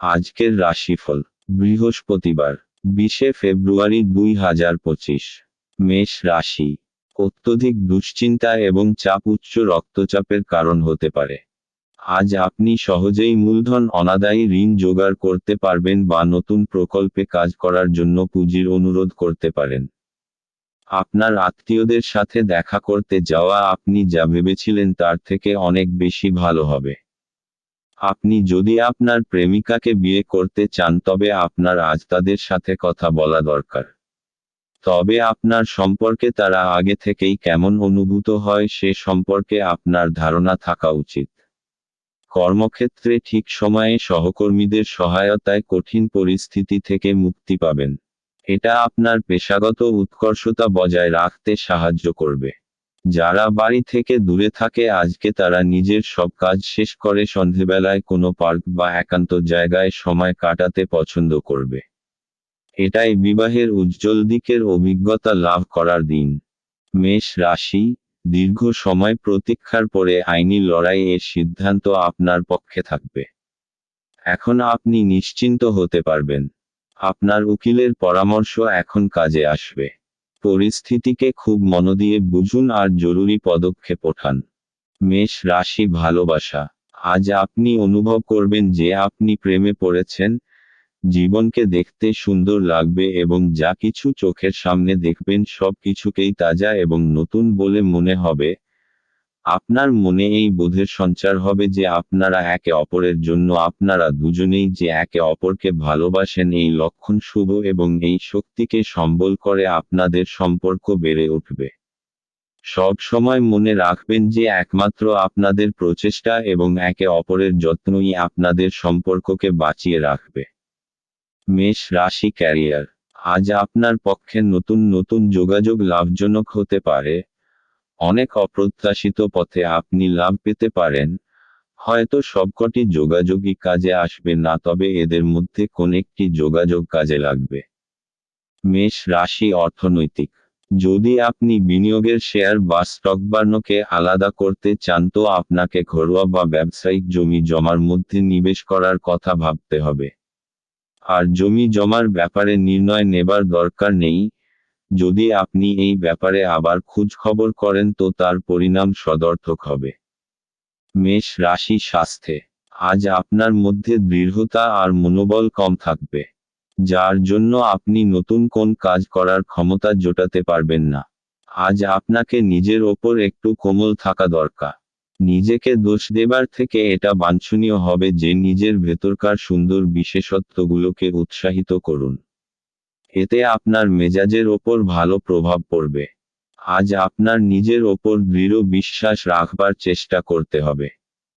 আজকের রাশিফল, বৃহস্পতিবার, বিশে ফেব্রুয়ারি দুই হাজার পঁচিশ, মেষ রাশি, অত্যধিক দুশ্চিন্তা এবং চাপ উচ্চ রক্তচাপের কারণ হতে পারে। আজ আপনি সহজেই মূলধন অনাদায়ী ঋণ জোগাড় করতে পারবেন বা নতুন প্রকল্পে কাজ করার জন্য পুঁজির অনুরোধ করতে পারেন। আপনার আত্মীয়দের সাথে দেখা করতে যাওয়া আপনি যা ভেবেছিলেন তার থেকে অনেক বেশি ভালো হবে। আপনি যদি আপনার প্রেমিকাকে বিয়ে করতে চান, তবে আপনার আজ তাদের সাথে কথা বলা দরকার। তবে আপনার সম্পর্কে তারা আগে থেকেই কেমন অনুভূত হয়, সে সম্পর্কে আপনার ধারণা থাকা উচিত। কর্মক্ষেত্রে ঠিক সময়ে সহকর্মীদের সহায়তায় কঠিন পরিস্থিতি থেকে মুক্তি পাবেন। এটা আপনার পেশাগত উৎকর্ষতা বজায় রাখতে সাহায্য করবে। যারা বাড়ি থেকে দূরে থাকে আজকে তারা নিজের সব কাজ শেষ করে সন্ধেবেলায় কোনো পার্ক বা একান্ত জায়গায় সময় কাটাতে পছন্দ করবে। এটাই বিবাহের উজ্জ্বল দিকের অভিজ্ঞতা লাভ করার দিন। মেষ রাশি, দীর্ঘ সময় প্রতীক্ষার পরে আইনি লড়াইয়ের সিদ্ধান্ত আপনার পক্ষে থাকবে। এখন আপনি নিশ্চিন্ত হতে পারবেন। আপনার উকিলের পরামর্শ এখন কাজে আসবে। পরিস্থিতিকে খুব মন দিয়ে বুঝুন আর জরুরি পদক্ষেপ ওঠান। মেষ রাশি ভালোবাসা। আজ আপনি অনুভব করবেন যে আপনি প্রেমে পড়েছেন, জীবনকে দেখতে সুন্দর লাগবে এবং যা কিছু চোখের সামনে দেখবেন সব কিছুকেই তাজা এবং নতুন বলে মনে হবে আপনার মনে এই বোধের সঞ্চার হবে যে আপনারা একে অপরের জন্য আপনারা দুজনেই যে একে অপরকে ভালোবাসেন এই লক্ষণ শুভ এবং এই শক্তিকে সম্বল করে আপনাদের সম্পর্ক বেড়ে উঠবে। সব সময় মনে রাখবেন যে একমাত্র আপনাদের প্রচেষ্টা এবং একে অপরের যত্নই আপনাদের সম্পর্ককে বাঁচিয়ে রাখবে। মেষ রাশি ক্যারিয়ার। আজ আপনার পক্ষে নতুন নতুন যোগাযোগ লাভজনক হতে পারে। অনেক অপ্রত্যাশিত পথে আপনি লাভ পেতে পারেন। হয়তো সবকটি যোগাযোগই কাজে আসবে না, তবে এদের মধ্যে কোন একটি যোগাযোগ কাজে লাগবে। মেষ রাশি অর্থনৈতিক। যদি আপনি বিনিয়োগের শেয়ার বা স্টক বার্নকে আলাদা করতে চান, তো আপনাকে ঘরোয়া বা ব্যবসায়িক জমি জমার মধ্যে নিবেশ করার কথা ভাবতে হবে। আর জমি জমার ব্যাপারে নির্ণয় নেবার দরকার নেই। যদি আপনি এই ব্যাপারে আবার খোঁজ খবর করেন তো তার পরিণাম সদর্থক হবে। মেষ রাশি স্বাস্থ্যে, আজ আপনার মধ্যে দৃঢ়তা আর মনোবল কম থাকবে, যার জন্য আপনি নতুন কোন কাজ করার ক্ষমতা জোটাতে পারবেন না। আজ আপনাকে নিজের ওপর একটু কোমল থাকা দরকার, নিজেকে দোষ দেবার থেকে এটা বাঞ্ছনীয় হবে যে নিজের ভেতরকার সুন্দর বিশেষত্বগুলোকে উৎসাহিত করুন। এতে আপনার মেজাজের ওপর ভালো প্রভাব পড়বে। আজ আপনার নিজের ওপর দৃঢ় বিশ্বাস রাখবার চেষ্টা করতে হবে।